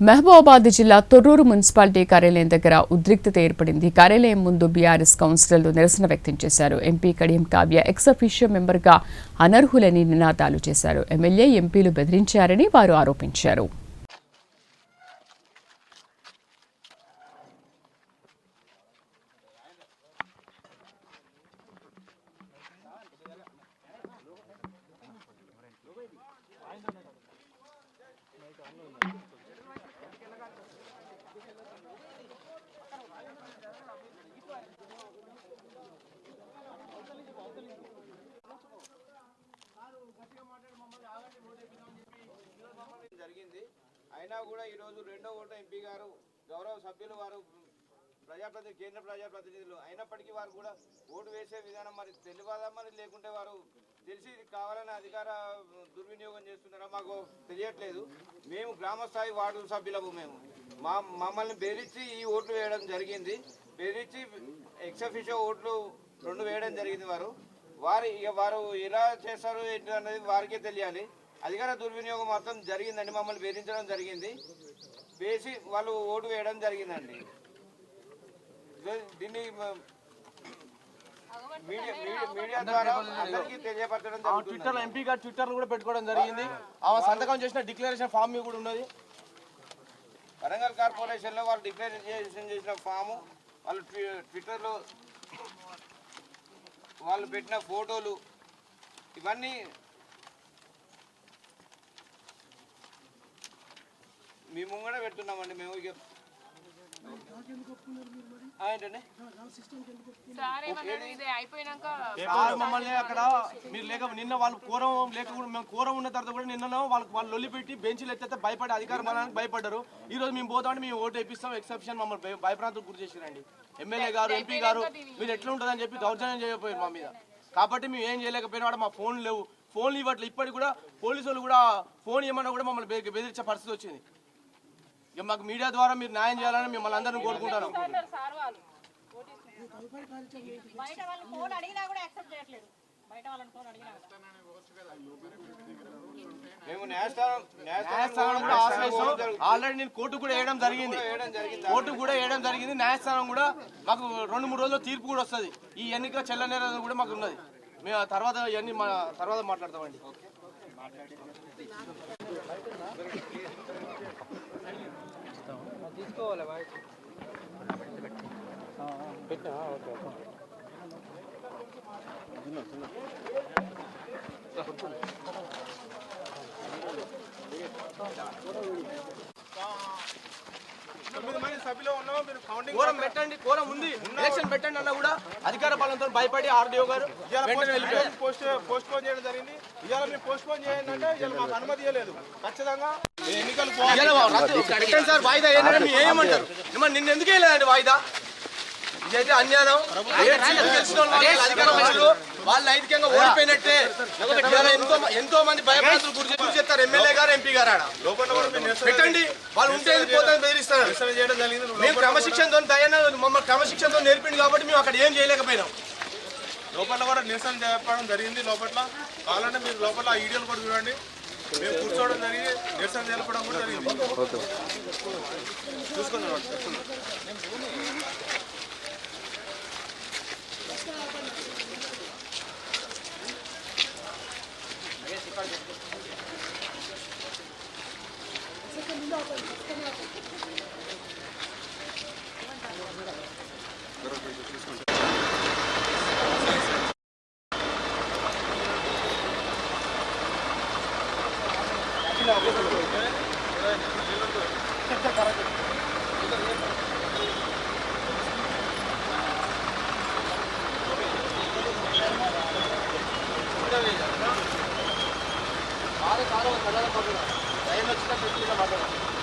మహబూబాబాద్ జిల్లా తొర్రూరు మున్సిపాలిటీ కార్యాలయం దగ్గర ఉద్రిక్తత ఏర్పడింది. కార్యాలయం ముందు బీఆర్ఎస్ కౌన్సిలర్లు నిరసన వ్యక్తం చేశారు. ఎంపీ కడియం కావ్య ఎక్సఫిషియో మెంబర్గా అనర్హులని నినాదాలు చేశారు. ఎమ్మెల్యే ఎంపీలు బెదిరించారని వారు ఆరోపించారు. జరిగింది. అయినా కూడా ఈరోజు రెండో ఓట ఎంపీ గారు గౌరవ సభ్యులు వారు ప్రజాప్రతినిధి కేంద్ర ప్రజాప్రతినిధులు అయినప్పటికీ వారు కూడా ఓటు వేసే విధానం మరి తెలియదా మరి? లేకుంటే వారు తెలిసి కావాలని అధికార దుర్వినియోగం చేస్తున్నారా? మాకు తెలియట్లేదు. మేము గ్రామ స్థాయి వార్డు సభ్యులము మేము. మా మమ్మల్ని బెదిరించి ఈ ఓట్లు వేయడం జరిగింది. బెదిరించి ఎక్సఫిషో ఓట్లు రెండు వేయడం జరిగింది వారు. వారు ఇక వారు ఎలా చేస్తారు ఏంటి అనేది వారికే తెలియాలి. అధికార దుర్వినియోగం మొత్తం జరిగిందండి. మమ్మల్ని బెదిరించడం జరిగింది. వేసి వాళ్ళు ఓటు వేయడం జరిగిందండి. దీన్ని ట్విట్టర్ జరుగుతుంది. ఎంపీ గారు ట్విట్టర్ కూడా పెట్టుకోవడం జరిగింది. ఆమె సంతకం చేసిన డిక్లరేషన్ ఫామ్ కూడా ఉన్నది. వరంగల్ కార్పొరేషన్లో వాళ్ళు డిక్లరేషన్ చేసిన ఫాము వాళ్ళు ట్వి- ట్విట్టర్లో వాళ్ళు పెట్టిన ఫోటోలు ఇవన్నీ మీ ముంగడ పెడుతున్నామండి మేము ఇక ఆ, ఏంటండి సార్ ఏమన్నాడు ఇది అయిపోయినాక సార్ మమ్మల్ని అక్కడ మీరు లేక నిన్న వాళ్ళు కోరం లేక మేము కోరం ఉన్న తర్వాత కూడా నిన్న వాళ్ళకి వాళ్ళు లొల్లి పెట్టి బెంచ్లు ఎత్తే భయపడి అధికార బలానికి భయపడ్డారు. ఈ రోజు మేము పోతామంటే మేము ఓటు వేపిస్తాం ఎక్సెప్షన్ మమ్మల్ని భయ- భయప్రాంతం గురి చేసిరండి. ఎమ్మెల్యే గారు ఎంపీ గారు మీరు ఎట్లా ఉంటుందని చెప్పి దౌర్జన్యం చేయకపోయారు మా మీద. కాబట్టి మేము ఏం చేయలేకపోయినా మా ఫోన్ లేవు. ఫోన్లు ఇవ్వట్లేదు ఇప్పటికి కూడా పోలీసు వాళ్ళు కూడా ఫోన్ ఇవ్వమన్నా కూడా మమ్మల్ని బెదిరించే పరిస్థితి వచ్చింది. ఇక మాకు మీడియా ద్వారా మీరు న్యాయం చేయాలని మిమ్మల్ని అందరినీ కోరుకుంటాను. సార్ వాళ్ళు బయట వాళ్ళు ఫోన్ అడిగినా కూడా యాక్సెప్ట్ చేయట్లేదు. బయట వాళ్ళని ఫోన్ అడిగినా కూడా. మేము న్యాయస్థానం న్యాయస్థానం కూడా ఆశ్రయిస్తాం. ఆల్రెడీ నేను కోర్టు కూడా వేయడం జరిగింది. కోర్టు కూడా వేయడం జరిగింది. న్యాయస్థానం కూడా మాకు రెండు మూడు రోజుల్లో తీర్పు కూడా వస్తుంది. ఈ ఎన్నిక చెల్లనేరని కూడా మాకు ఉన్నది. మేము ఆ తర్వాత ఇవన్నీ మా తర్వాత మాట్లాడతామండి. కోరం పెట్టండి కోరం ఉంది. ఎలక్షన్ పెట్టండి అన్న కూడా అధికార బలంతో భయపడి ఆర్డీఓ గారు. పోస్ట్ పోస్ట్ పోన్ చేయడం జరిగింది. ఇవాళ మీరు పోస్ట్ పోన్ చేయండి అంటే ఇవాళ మాకు అనుమతి ఇవ్వలేదు. ఖచ్చితంగా ఎన్నికలు సార్ వాయిదా ఏంటంటే ఏమంటారు? నిన్న ఎందుకు వేయలేదండి వాయిదా? ఇదైతే అన్యాయం. వాళ్ళు నైతికంగా ఓడిపోయినట్టే. ఎంతో ఎంతో మంది భయభ్రాంతులు గురి గురి చేస్తారు. ఎమ్మెల్యే గారు ఎంపీ గారు ఆడ. పెట్టండి. వాళ్ళు ఉంటే పోతే బెదిరిస్తారు. నిరసన చేయడం జరిగింది. మేము క్రమశిక్షణతో దయన మమ్మల్ని క్రమశిక్షణతో నేర్పింది కాబట్టి మేము అక్కడ ఏం చేయలేకపోయినాం. లోపల కూడా నిరసన చెప్పడం జరిగింది లోపల. కావాలంటే మీరు లోపల ఆ వీడియోలు కూడా చూడండి. మేము కూర్చోవడం జరిగి నిరసన తెలపడం కూడా జరిగింది. காரை காரை கல்யாணம் பண்ணுறேன் டைம் வச்சு தான் பிரச்சனை மாட்டேன்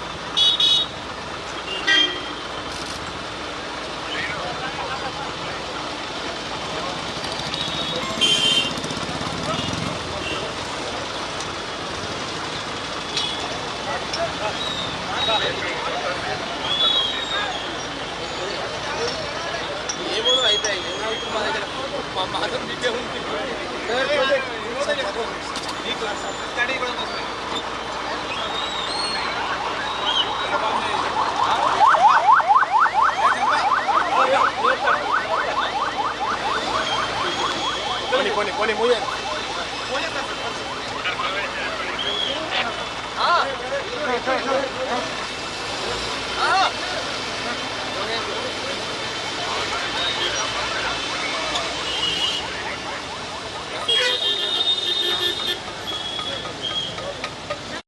Poli, poli, poli, muy bien. Ah. Ah.